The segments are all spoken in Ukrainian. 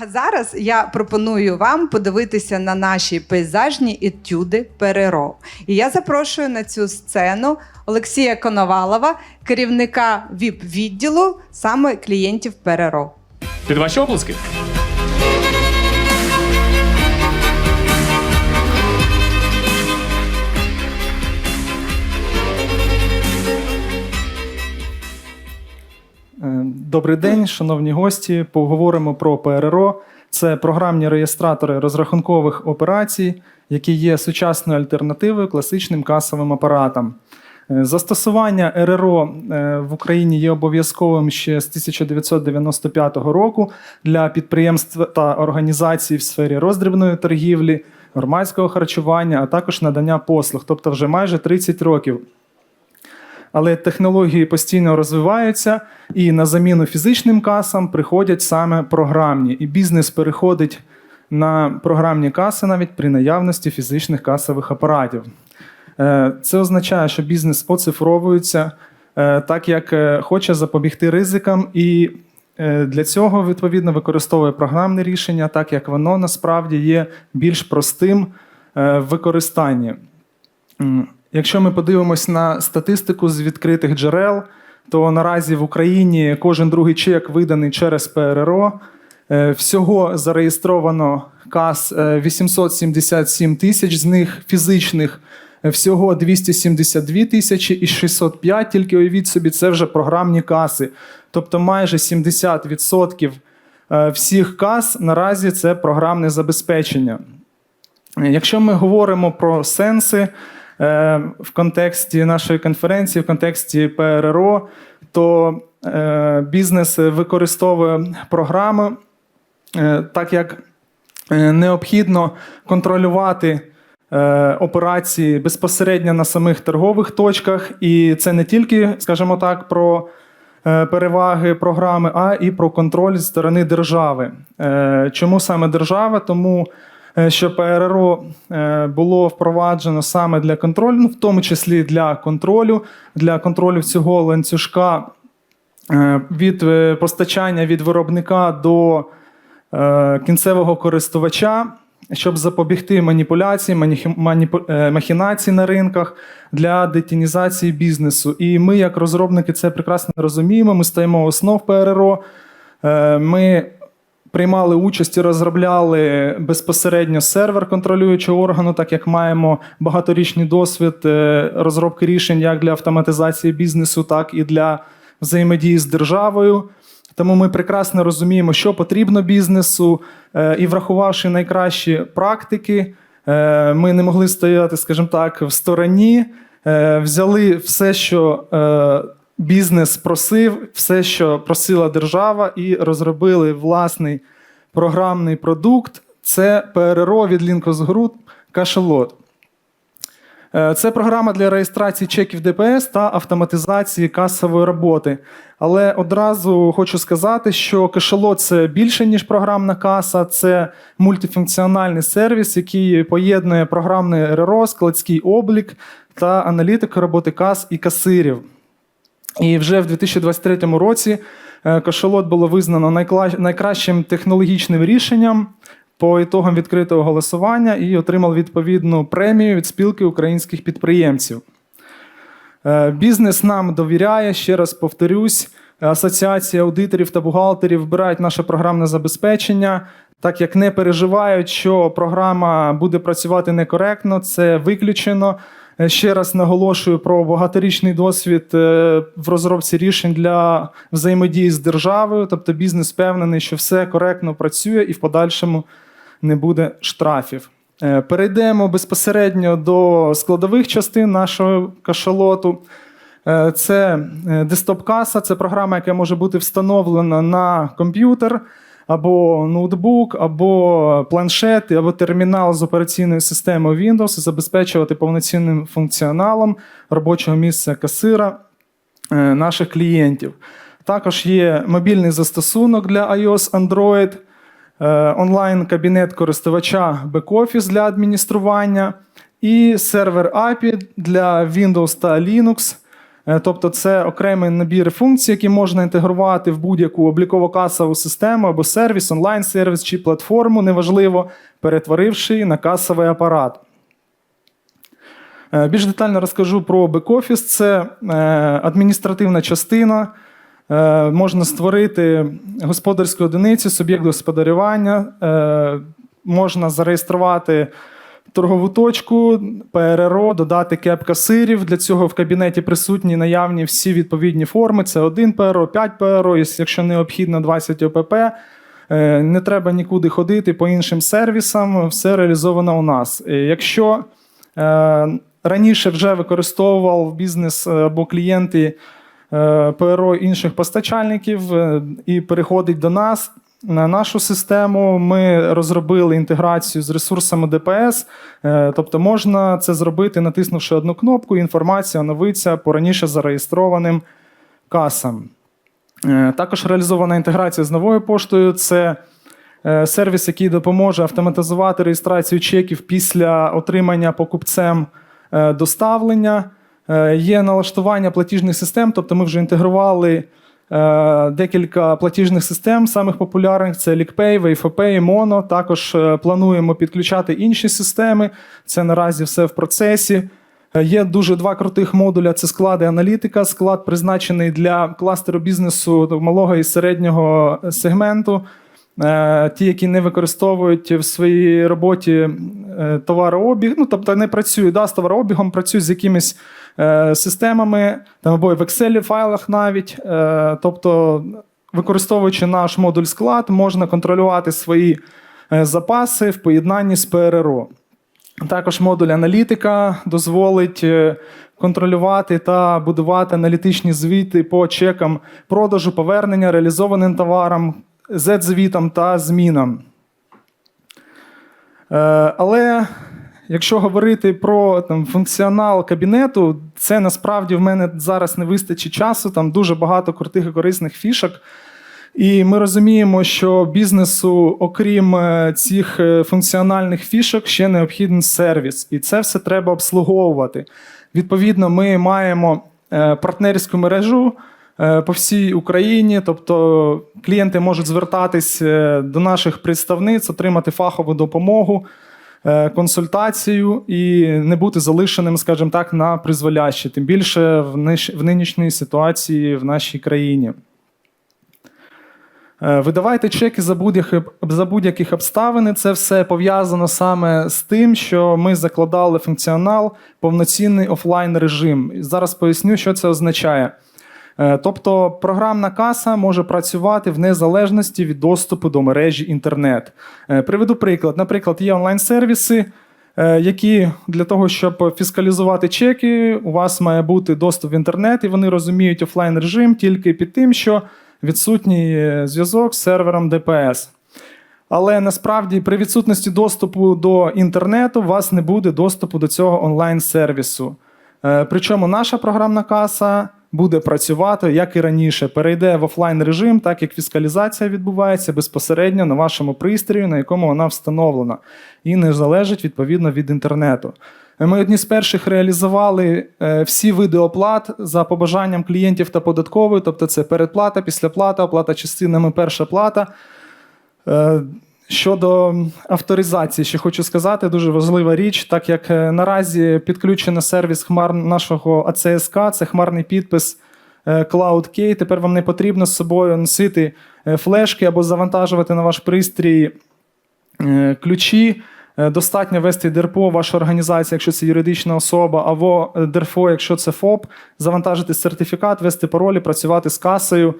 А зараз я пропоную вам подивитися на наші пейзажні етюди Переро. І я запрошую на цю сцену Олексія Коновалова, керівника ВІП-відділу саме клієнтів Переро. Під ваші оплески? Добрий день, шановні гості. Поговоримо про ПРРО. Це програмні реєстратори розрахункових операцій, які є сучасною альтернативою класичним касовим апаратам. Е, Застосування РРО е, в Україні є обов'язковим ще з 1995 року для підприємств та організацій в сфері роздрібної торгівлі, громадського харчування, а також надання послуг, тобто вже майже 30 років але технології постійно розвиваються, і на заміну фізичним касам приходять саме програмні. І бізнес переходить на програмні каси навіть при наявності фізичних касових апаратів. Е, Це означає, що бізнес оцифровується, е, так як е, хоче запобігти ризикам, і для цього відповідно використовує програмне рішення, так як воно насправді є більш простим в використанні. Якщо ми подивимось на статистику з відкритих джерел, то наразі в Україні кожен другий чек виданий через ПРРО. Е, Всього зареєстровано кас е, 877 тисяч, з них фізичних е, всього 272 тисячі і 605, тільки уявіть собі, це вже програмні каси. Тобто майже 70% е, всіх кас наразі це програмне забезпечення. Е, Якщо ми говоримо про сенси е, в контексті нашої конференції, в контексті ПРРО, то е, бізнес використовує програми, е, так як е, необхідно контролювати е, операції безпосередньо на самих торгових точках, і це не тільки, скажімо так, про е, переваги програми, а і про контроль з сторони держави. Е, Чому саме держава? Тому е, що ПРРО е, було впроваджено саме для контролю, ну, в тому числі для контролю, для контролю цього ланцюжка е, від е, постачання від виробника до е, кінцевого користувача, щоб запобігти маніпуляції, е, махінацій на ринках для детінізації бізнесу. І ми, як розробники, це прекрасно розуміємо. Ми стоїмо у основ ПРРО. Е, Ми приймали участь і розробляли безпосередньо сервер контролюючого органу, так як маємо багаторічний досвід е, розробки рішень як для автоматизації бізнесу, так і для взаємодії з державою. Тому ми прекрасно розуміємо, що потрібно бізнесу, е, і врахувавши найкращі практики, е, ми не могли стояти, скажімо так, в стороні, взяли все, що бізнес просив, все, що просила держава, і розробили власний програмний продукт. Це ПРРО від Linkos Group Кашелот. Е, Це програма для реєстрації чеків ДПС та автоматизації касової роботи. Але одразу хочу сказати, що кешелот це більше, ніж програмна каса, це мультифункціональний сервіс, який поєднує програмне РРО, складський облік та аналітику роботи кас і касирів. І вже в 2023 році е, кошелот було визнано найкращим технологічним рішенням по ітогам відкритого голосування і отримав відповідну премію від спілки українських підприємців. Е, Бізнес нам довіряє, ще раз повторюсь. Асоціація аудиторів та бухгалтерів вбирають наше програмне забезпечення, так як не переживають, що програма буде працювати некоректно, це виключено. Е, Ще раз наголошую про багаторічний досвід е, в розробці рішень для взаємодії з державою. Тобто бізнес впевнений, що все коректно працює і в подальшому не буде штрафів. Е, Перейдемо безпосередньо до складових частин нашого кашалоту. Це десктоп-каса, це програма, яка може бути встановлена на комп'ютер або ноутбук, або планшет, або термінал з операційною системою Windows забезпечувати повноцінним функціоналом робочого місця касира е, наших клієнтів. Також є мобільний застосунок для iOS Android, е, онлайн-кабінет користувача бек-офіс для адміністрування і сервер API для Windows та Linux Тобто, це окремий набір функцій, які можна інтегрувати в будь-яку обліково-касову систему або сервіс, онлайн-сервіс чи платформу, неважливо, перетворивши на касовий апарат. Е, Більш детально розкажу про бек-офіс. Це е, адміністративна частина. Е, Можна створити господарську одиницю, суб'єкт господарювання, е, можна зареєструвати торгову точку, ПРРО, додати кеп касирів. Для цього в кабінеті присутні наявні всі відповідні форми. Це 1 ПРО, 5 ПРО, якщо необхідно 20 ОПП. Е, Не треба нікуди ходити по іншим сервісам, все реалізовано у нас. Е, Якщо е, раніше вже використовував бізнес або клієнти ПРО інших постачальників і переходить до нас. На нашу систему ми розробили інтеграцію з ресурсами ДПС, е, тобто можна це зробити, натиснувши одну кнопку, інформація оновиться по раніше зареєстрованим касам. Е, Також реалізована інтеграція з новою поштою. Це е, сервіс, який допоможе автоматизувати реєстрацію чеків після отримання покупцем доставлення. Є налаштування платіжних систем, тобто ми вже інтегрували декілька платіжних систем, самих популярних це LickPay, WayFoPay, Mono. Також е, плануємо підключати інші системи. Це наразі все в процесі. Е, Є дуже два крутих модуля: це склад і аналітика. Склад призначений для кластеру бізнесу малого і середнього сегменту. Е, Ті, які не використовують в своїй роботі е, товарообіг, ну тобто не працюють да, з товарообігом, працюють з якимись е, системами, там або в Excel файлах навіть. Е, тобто, використовуючи наш модуль склад, можна контролювати свої е, запаси в поєднанні з ПРРО. Також модуль аналітика дозволить контролювати та будувати аналітичні звіти по чекам продажу, повернення, реалізованим товарам, Z-звітам та змінам. Е, Але якщо говорити про там, функціонал кабінету, це насправді в мене зараз не вистачить часу. Там дуже багато крутих і корисних фішок. І ми розуміємо, що бізнесу, окрім е, цих е, функціональних фішок, ще необхідний сервіс, і це все треба обслуговувати. Відповідно, ми маємо партнерську мережу по всій Україні, тобто клієнти можуть звертатись е, до наших представниць, отримати фахову допомогу, е, консультацію і не бути залишеним, скажімо так, на призволяще, тим більше в нинішній ситуації в нашій країні. Е, Видавайте чеки за будь-яких, за будь-яких обставин. Це все пов'язано саме з тим, що ми закладали функціонал повноцінний офлайн режим. Зараз поясню, що це означає. Е, Тобто програмна каса може працювати в незалежності від доступу до мережі інтернет. Е, Приведу приклад. Наприклад, є онлайн-сервіси, е, які для того, щоб фіскалізувати чеки, у вас має бути доступ в інтернет, і вони розуміють офлайн режим тільки під тим, що відсутній зв'язок з сервером ДПС. Але насправді при відсутності доступу до інтернету у вас не буде доступу до цього онлайн-сервісу. Причому наша програмна каса буде працювати як і раніше, перейде в офлайн режим, так як фіскалізація відбувається безпосередньо на вашому пристрої, на якому вона встановлена, і не залежить відповідно від інтернету. Е, Ми одні з перших реалізували е, всі види оплат за побажанням клієнтів та податкової, тобто це передплата, післяплата, оплата частинами, перша плата. Щодо авторизації, ще хочу сказати, дуже важлива річ, так як е, наразі підключено сервіс хмар нашого АЦСК, це хмарний підпис е, CloudKey. Тепер вам не потрібно з собою носити е, флешки або завантажувати на ваш пристрій ключі. Достатньо ввести ДРПО, ваша організація, якщо це юридична особа, або ДРФО, якщо це ФОП, завантажити сертифікат, ввести паролі, працювати з касою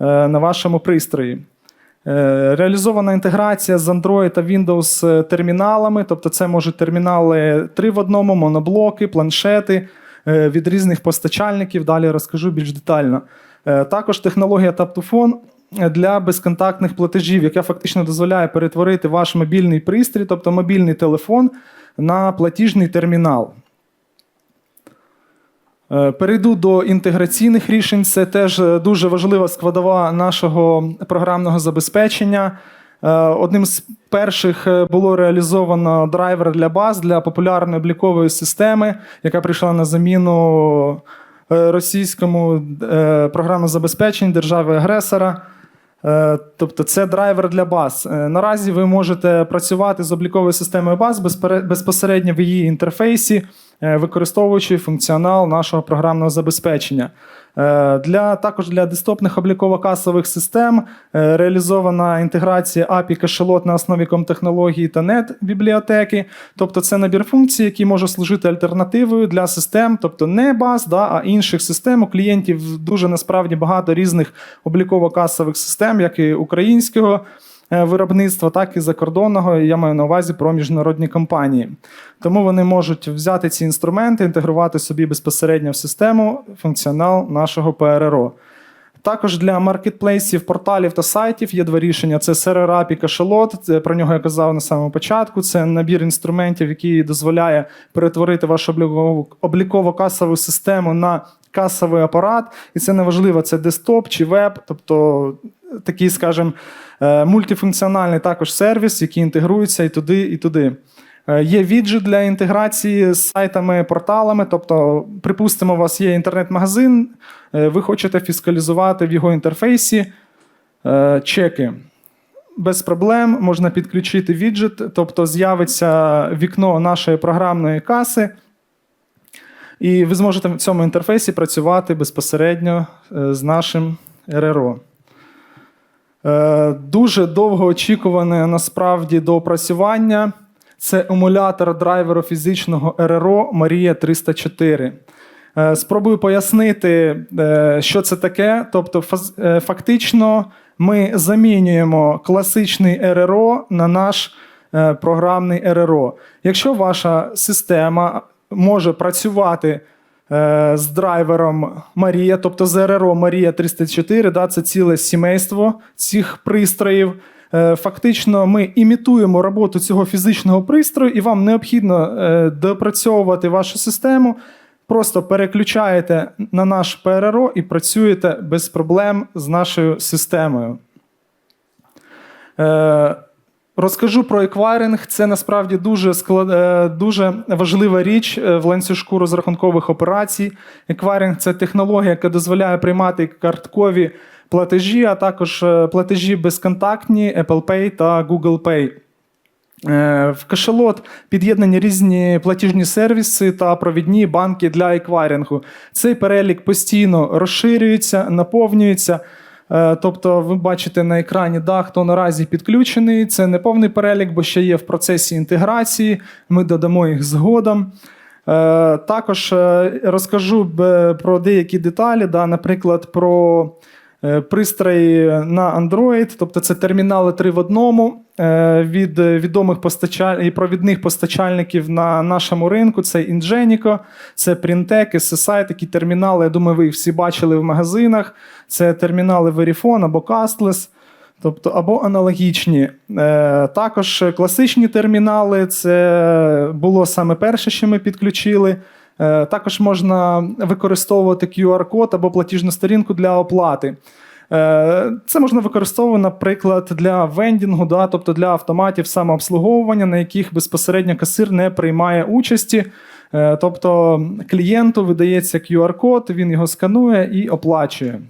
на вашому пристрої. Е, Реалізована інтеграція з Android та Windows е, терміналами, тобто це можуть термінали 3 в одному, моноблоки, планшети е, від різних постачальників. Далі розкажу більш детально. Також технологія Tap-to-Phone для безконтактних платежів, яка фактично дозволяє перетворити ваш мобільний пристрій, тобто мобільний телефон, на платіжний термінал. Е, Перейду до інтеграційних рішень. Це теж е, дуже важлива складова нашого програмного забезпечення. Е, Одним з перших було реалізовано драйвер для баз для популярної облікової системи, яка прийшла на заміну російському програмне забезпечення держави-агресора. Тобто це драйвер для баз. Наразі ви можете працювати з обліковою системою баз безпосередньо в її інтерфейсі, використовуючи функціонал нашого програмного забезпечення. Е, Для, також для десктопних обліково-касових систем е, реалізована інтеграція API кашелот на основі комтехнології та нет бібліотеки. Тобто це набір функцій, які може служити альтернативою для систем, тобто не баз, да, а інших систем. У клієнтів дуже насправді багато різних обліково-касових систем, як і українського е, виробництва, так і закордонного. І Я маю на увазі про міжнародні компанії. Тому вони можуть взяти ці інструменти, інтегрувати собі безпосередньо в систему функціонал нашого ПРРО. Також для маркетплейсів, порталів та сайтів є два рішення: це сервер API кашелот. Це про нього я казав на самому початку. Це набір інструментів, який дозволяє перетворити вашу облікову- обліково-касову систему на касовий апарат. І це неважливо, це десктоп чи веб, тобто такий, скажімо, е, мультифункціональний також сервіс, який інтегрується і туди, і туди. Е, Є віджит для інтеграції з сайтами, порталами. Тобто, припустимо, у вас є інтернет-магазин, е, ви хочете фіскалізувати в його інтерфейсі чеки. Без проблем можна підключити віджит, тобто з'явиться вікно нашої програмної каси, і ви зможете в цьому інтерфейсі працювати безпосередньо з нашим РРО. Е, Дуже довгоочікуване насправді доопрацювання. Це емулятор драйверу фізичного РРО Марія 304. Е, Спробую пояснити, е, що це таке. Тобто, фактично, ми замінюємо класичний РРО на наш програмний РРО. Якщо ваша система може працювати з драйвером Марія, тобто з РРО Марія 304, да, це ціле сімейство цих пристроїв. Е, Фактично, ми імітуємо роботу цього фізичного пристрою, і вам необхідно е, допрацьовувати вашу систему. Просто переключаєте на наш ПРРО і працюєте без проблем з нашою системою. Розкажу про еквайринг. Це насправді дуже склад... е, дуже важлива річ е, в ланцюжку розрахункових операцій. Еквайринг це технологія, яка дозволяє приймати карткові платежі, а також е, платежі безконтактні Apple Pay та Google Pay. В кашалот під'єднані різні платіжні сервіси та провідні банки для еквайрингу. Цей перелік постійно розширюється, наповнюється. Е, Тобто, ви бачите на екрані, да, хто наразі підключений. Це не повний перелік, бо ще є в процесі інтеграції. Ми додамо їх згодом. Е, Також е, розкажу про деякі деталі, да, наприклад, про пристрої на Android, тобто це термінали 3 в одному від відомих постачаль... і провідних постачальників на нашому ринку. Це Ingenico, це Printec, SSI, такі термінали. Я думаю, ви їх всі бачили в магазинах. Це термінали Verifone або Castless. Тобто або аналогічні. Е, також класичні термінали це було саме перше, що ми підключили. Е, також можна використовувати QR-код або платіжну сторінку для оплати. Е, Це можна використовувати, наприклад, для вендінгу, да, тобто для автоматів самообслуговування, на яких безпосередньо касир не приймає участі. Е, Тобто клієнту видається QR-код, він його сканує і оплачує.